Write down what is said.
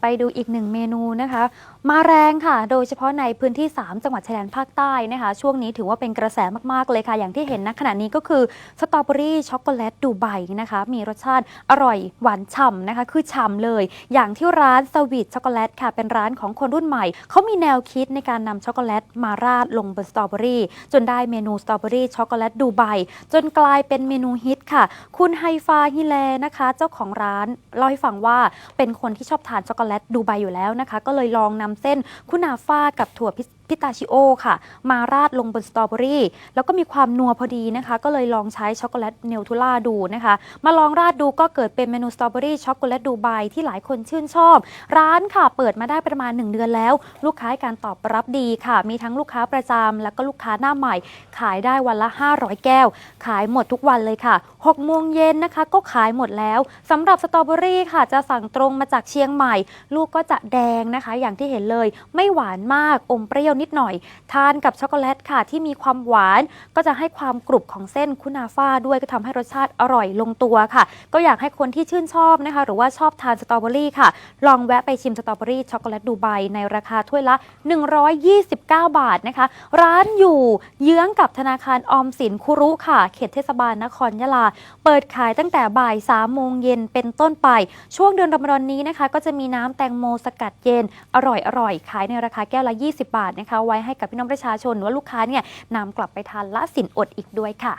ไปดูอีกหนึ่งเมนูนะคะ มาแรงค่ะ โดยเฉพาะในพื้นที่ 3 จังหวัดชายแดนภาคใต้นะคะ ช่วงนี้ถือว่าเป็นกระแสมาก ๆ เลยค่ะ อย่างที่เห็นณขณะนี้ก็คือสตรอเบอรี่ช็อกโกแลตดูไบนะคะ มีรสชาติอร่อยหวานฉ่ำนะคะ คือฉ่ำเลย อย่างที่ร้านสวีทช็อกโกแลตค่ะ เป็นร้านของคนรุ่นใหม่ เขามีแนวคิดในการนำช็อกโกแลตมาราดลงบนสตรอเบอรี่จนได้เมนูสตรอเบอรี่ช็อกโกแลตดูไบจนกลายเป็นเมนูฮิตค่ะ คุณไฮฟาฮิเลนะคะ เจ้าของร้านเล่าให้ฟังว่าเป็นคนที่ชอบทานช็อกโกแลตดูไบอยู่แล้วนะคะ ก็เลยลองนำเส้นคุณาฟ้ากับถั่วพิ พิตาชิโอค่ะ มาราดลงบนสตรอเบอรี่ แล้วก็มีความนัวพอดีนะคะ ก็เลยลองใช้ช็อกโกแลตเนลทูล่าดูนะคะ มาลองราดดูก็เกิดเป็นเมนูสตรอเบอรี่ช็อกโกแลตดูไบที่หลายคนชื่นชอบ ร้านค่ะเปิดมาได้ประมาณ 1 เดือนแล้ว ลูกค้าการตอบรับดีค่ะ มีทั้งลูกค้าประจำแล้วก็ลูกค้าหน้าใหม่ ขายได้วันละ 500 แก้ว ขายหมดทุกวันเลยค่ะ6โมงเย็นนะคะ ก็ขายหมดแล้วสำหรับสตรอเบอรี่ค่ะ จะสั่งตรงมาจากเชียงใหม่ ลูกก็จะแดงนะคะ อย่างที่เห็นเลย ไม่หวานมากอมเปรี้ยวนิดหน่อย ทานกับช็อกโกแลตค่ะ ที่มีความหวานก็จะให้ความกรุบของเส้นคุนาฟ่าด้วยก็ทำให้รสชาติอร่อยลงตัวค่ะ ก็อยากให้คนที่ชื่นชอบนะคะ หรือว่าชอบทานสตรอเบอรี่ค่ะ ลองแวะไปชิมสตรอเบอรี่ช็อกโกแลตดูไบในราคาถ้วยละ 129 บาทนะคะ ร้านอยู่เยื้องกับธนาคารออมสินคุรุค่ะ เขตเทศบาลนครยะลา เปิดขายตั้งแต่บ่าย3โมงเย็นเป็นต้นไป ช่วงเดือนรอมฎอนนี้นะคะ ก็จะมีน้ำแตงโมสกัดเย็นอร่อยอร่อยขายในราคาแก้วละ 20 บาทนะคะไว้ให้กับพี่น้องประชาชนหรือว่าลูกค้าเนี่ยนำกลับไปทานละสินอดอีกด้วยค่ะ